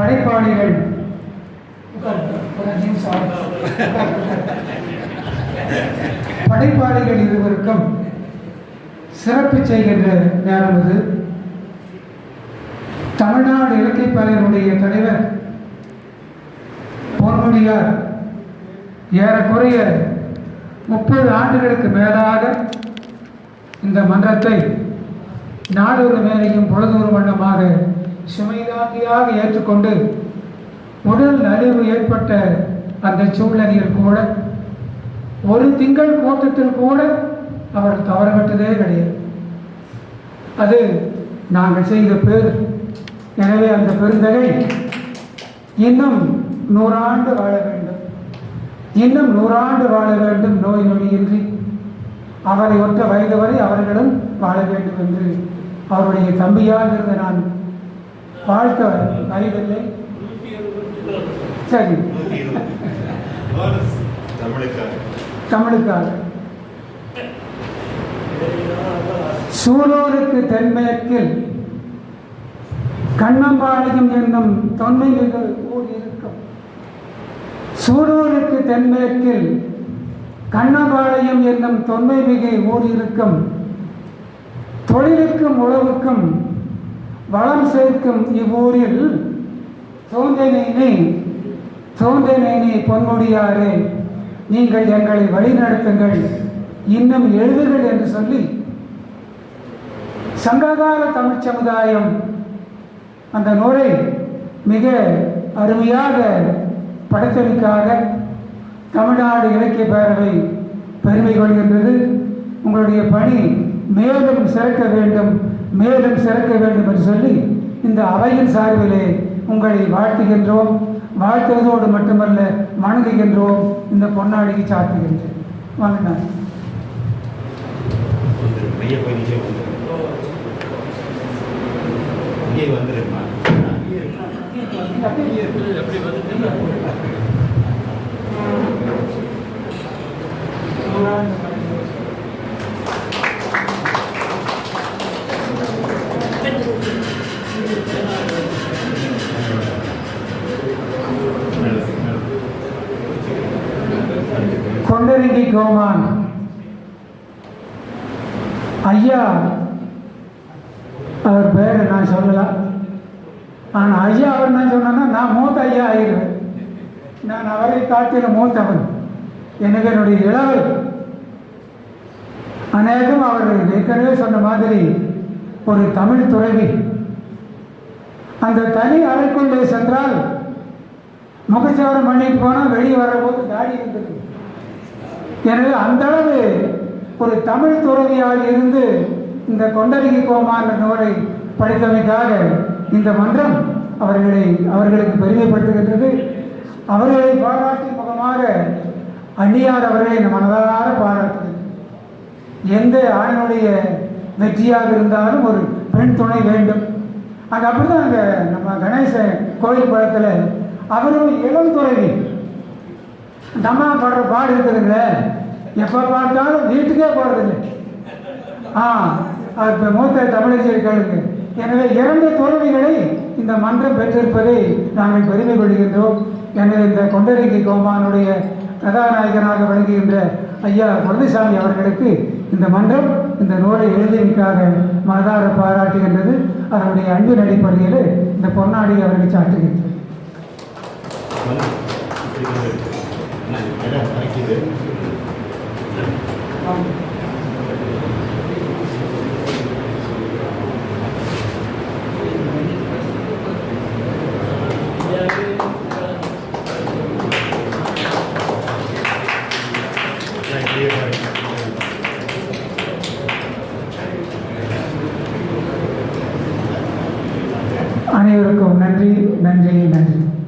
படைப்பாளிகள். படைப்பாளிகள் இருவருக்கும் சிறப்பு செய்கின்ற நேரம் இது. தமிழ்நாடு இலக்கை பேரவையினுடைய தலைவர் பொன்முடியார் ஏறக்குறைய முப்பது ஆண்டுகளுக்கு மேலாக இந்த மன்றத்தை நாடொரு மேலையும் பொழுதொரு வண்ணமாக சுமைதாங்கியாக ஏற்றுக்கொண்டு உடல் நலிவு ஏற்பட்ட அந்த சூழ்நிலையில் கூட ஒரு திங்கள் கூட்டத்தில் கூட அவர் தவறப்பட்டதே கிடையாது. அது நாங்கள் செய்த பேர் எனவே அந்த பெருந்தகை இன்னும் நூறாண்டு வாழ வேண்டும். இன்னும் நூறாண்டு வாழ வேண்டும் நோய் நொடியின்றி. அவரை ஒற்ற வயது வரை அவர்களும் வாழ வேண்டும் என்று அவருடைய தம்பியாக இருந்த நான் வாழ்த்த வயதில்லை சரி. தமிழுக்காக. சூலூருக்கு தென்மேற்கில் கண்ணம்பாளையம் என்னும் தொன்மை மிகு ஊர் இருக்கும். சூலூருக்கு தென்மேற்கில் கண்ணம்பாளையம் என்னும் தொன்மை மிகு ஊர் இருக்கும். தொழிலுக்கும் உழவுக்கும் வளம் சேர்க்கும் இவ்வூரில் தோன்றனேனே தோன்றனேனே பொன்முடியாரே நீங்கள் எங்களை வழிநடத்துங்கள். இன்னும் எழுதுகள் என்று சொல்லி சங்ககால தமிழ் சமுதாயம் அந்த நூலை மிக அருமையாக படைத்தமைக்காக தமிழ்நாடு இலக்கிய பேரவை பெருமை கொள்கின்றது. உங்களுடைய பணி மேலும் சிறக்க வேண்டும். மேலும் சிறக்க வேண்டும் என்று சொல்லி இந்த அவையின் சார்பிலே உங்களை வாழ்த்துகின்றோம். வாழ்த்துவதோடு மட்டுமல்ல வணங்குகின்றோம். இந்த பொன்னாடிக்கு சாத்துகின்றேன் வாங்க நான். வந்துரு கோமான். ஐயா அவர் பேரை நான் சொல்லலாம் ஆனால் ஐயா அவர் நான் சொன்னேன்னா நான் மூத்த ஐயா ஆயிடுவேன் நான் அவரை காட்டில மூத்தவன். எனக்கு என்னுடைய இளவல். அநேகம் அவர் ஏற்கனவே சொன்ன மாதிரி ஒரு தமிழ் துறவி. அந்த தனி அறைக்குள்ளே சென்றால் முகச்சவரம் பண்ணிட்டு போனால் வெளியே வரும்போது தாடி இருந்திருக்கு எனவே அந்த அளவு ஒரு தமிழ் துறவியாக இருந்து இந்த கொண்டரிகை கோமான நூலை படித்தமைக்காக இந்த மன்றம் அவர்களை அவர்களுக்கு பெருமைப்படுத்துகின்றது. அவர்களை பாராட்டி முகமாக அந்நியார் அவர்களை இந்த மனதார பாராட்டுகிறது எந்த ஆணினுடைய வெற்றியாக இருந்தாலும் ஒரு பெண் துணை வேண்டும். அங்கே அப்படிதான் அங்கே நம்ம கணேச கோயில் பழத்தில் அவரும் இளம் துறவி நம்மா அம்மா படுற பாடு இருக்குதுங்களே. எப்போ பார்த்தாலும் வீட்டுக்கே போகிறதில்லை ஆ அது இப்போ மூத்த தமிழஞ்சல் கேளுங்க. எனவே இரண்டு துறவிகளை இந்த மன்றம் பெற்றிருப்பதை நாங்கள் பெருமை கொள்கின்றோம். எனவே இந்த கொண்டரிக்கை கோமானுடைய கதாநாயகனாக விளங்குகின்ற ஐயா குழந்தைசாமி அவர்களுக்கு இந்த மன்றம் இந்த நூலை எழுதியமைக்காக மனதார பாராட்டுகின்றது. அதனுடைய அன்பின் அடிப்படையில் இந்த பொன்னாடி அவர்கள் சாட்டுகின்றது வந்து இப்படி கிடைக்குது அனைவருக்கும் நன்றி நன்றி நன்றி.